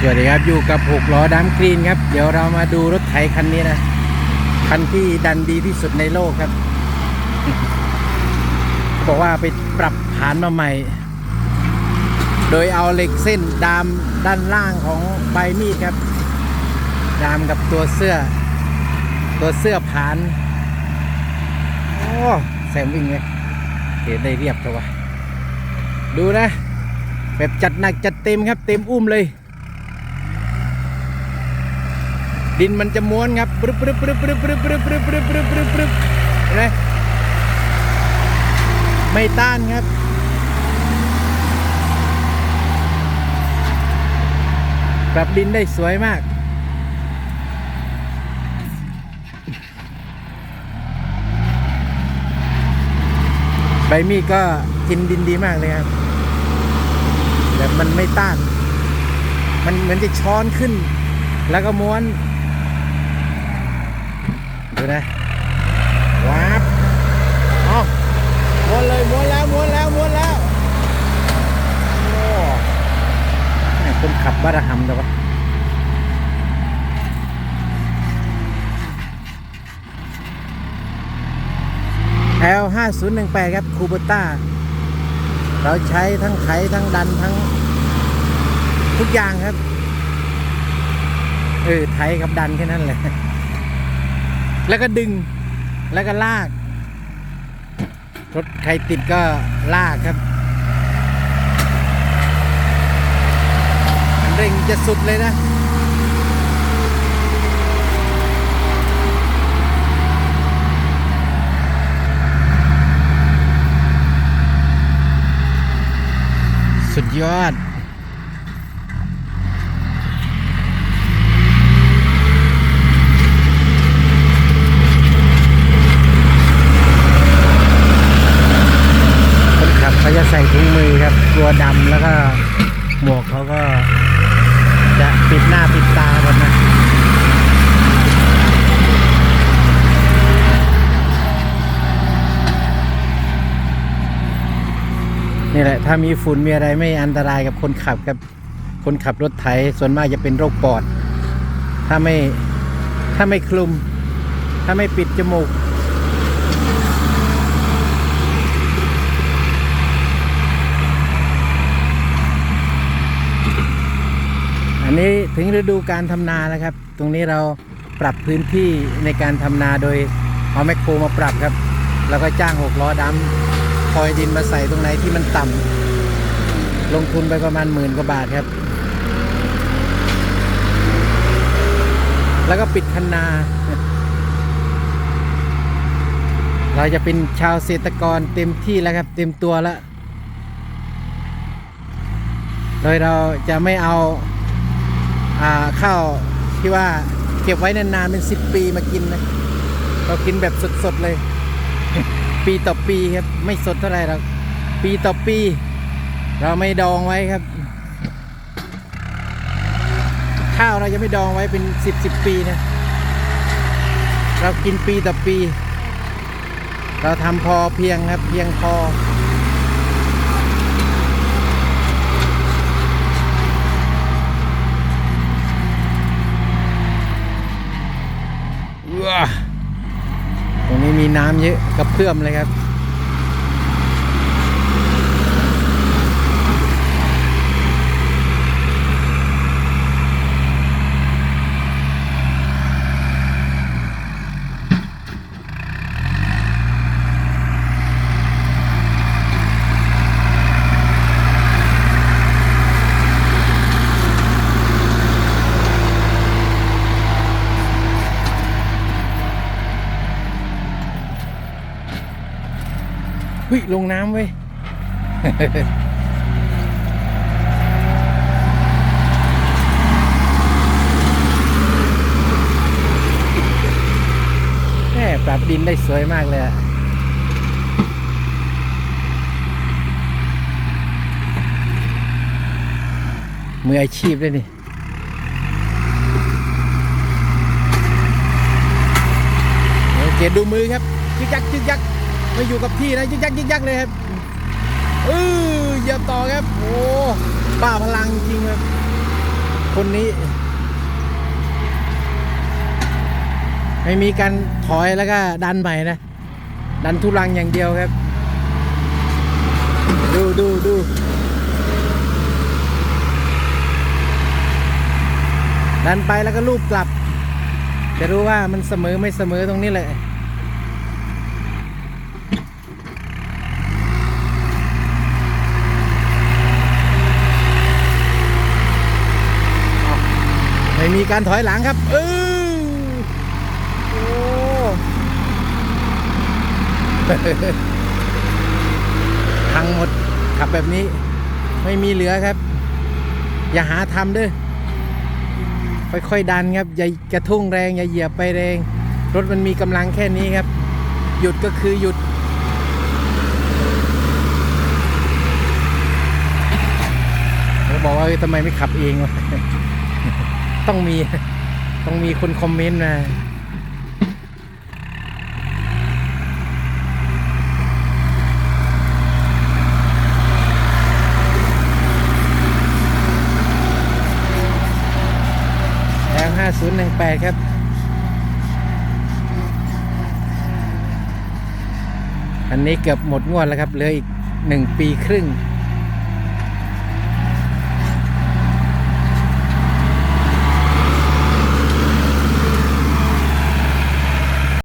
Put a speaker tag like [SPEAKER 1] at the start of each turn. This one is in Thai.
[SPEAKER 1] สวัสดีครับอยู่กับหกล้อดัมกรีนครับ เดี๋ยวเรามาดูรถไถคันนี้นะ คันที่ดันดีที่สุดในโลกครับ บอกว่าไปปรับฐานมาใหม่ โดยเอาเหล็กเส้นดามด้านล่างของใบมีดครับ ดามกับตัวเสื้อ ตัวเสื้อผาน โอ้แซมวิ่งเลยเห็นได้เรียบตัววะดูนะ แบบจัดหนักจัดเต็มครับ เต็มอุ้มเลย ดินมันจะม้วนครับปรึบปรึบปรึบปรึบปรึบปรึบปรึบปรึบปรึบปรึบปรึบเห็นไหมไม่ต้านครับ ปรับดินได้สวยมากใบมีดก็กินดินดีมากเลยครับแบบมันไม่ต้าน มันเหมือนจะช้อนขึ้น แล้วก็ม้วน ดูนะว้าบเอาม้วนเลยม้วนแล้วม้วนแล้วม้วนแล้วโอ้แม่คนขับบ้าระหำแต่วะแอลห้าศูนย์หนึ่งแปดครับคูเบต้าเราใช้ทั้งไถทั้งดันทั้งทุกอย่างครับ เออไถกับดันแค่นั้นแหละ แล้วก็ดึงแล้วก็ลาก รถใครติดก็ลากครับเร่งจะสุดเลยนะสุดยอด คนขับเขาจะใส่ถุงมือครับ ตัวดำแล้วก็หมวกเขาก็จะปิดหน้าปิดตาหมดนะนี่แหละ ถ้ามีฝุ่นมีอะไรไม่อันตรายกับคนขับครับ คนขับรถไถส่วนมากจะเป็นโรคปอด ถ้าไม่ ถ้าไม่คลุม ถ้าไม่ปิดจมูก อันนี้ ถึงฤดูการทำนาแล้วครับ ตรงนี้เราปรับพื้นที่ในการทำนาโดยเอาแมคโครมาปรับครับ แล้วก็จ้างหกล้อดำคอยดินมาใส่ตรงไหนที่มันต่ำลงทุนไปประมาณหมื่นกว่าบาทครับ แล้วก็ปิดคันนา เราจะเป็นชาวเกษตรกรเต็มที่แล้วครับ เต็มตัวแล้ว โดยเราจะไม่เอา ข้าวที่ว่าเก็บไว้นานๆเป็นสิบปีมากินนะเรากินแบบสดๆเลย ปีต่อปีครับไม่สดเท่าไหร่หรอกปีต่อปี เราไม่ดองไว้ครับ ข้าวเราจะไม่ดองไว้เป็นสิบสิบปีนะเรากินปีต่อปี เราทำพอเพียงครับเพียงพอ ว้าตรง น้ำเยอะกับเพื่อมเลยครับ เฮ้ยลงน้ำเว้ยแม่ปรับดินได้สวยมากเลยมืออาชีพเลยนี่โอเคดูมือครับยึกยักยึกยัก ไม่อยู่กับที่นะยึกยักยึกยักเลยครับเออเหยียบต่อครับ โอ้บ้าพลังจริงครับคคนนี้ ไม่มีการถอยแล้วก็ดันใหม่นะ ดันทุลังอย่างเดียวครับ ดูดูดูดันไปแล้วก็ลูบกลับ จะรู้ว่ามันเสมอไม่เสมอตรงนี้แหละ การถอยหลังครับเออโอ้พังหมดขับแบบนี้ ไม่มีเหลือครับ อย่าหาทำเด้วยค่อยๆดันครับ อย่ากระทุ่งแรง อย่าเหยียบไปแรง รถมันมีกำลังแค่นี้ครับ หยุดก็คือหยุดเขาบอกว่าทำไมไม่ขับเองวะ ต้องมี ต้องมีคนคอมเมนต์มาแลห้าศูนย์หนึ่งแปดครับอันนี้เกือบหมดงวดแล้วครับเหลืออีกหนึ่งปีครึ่ง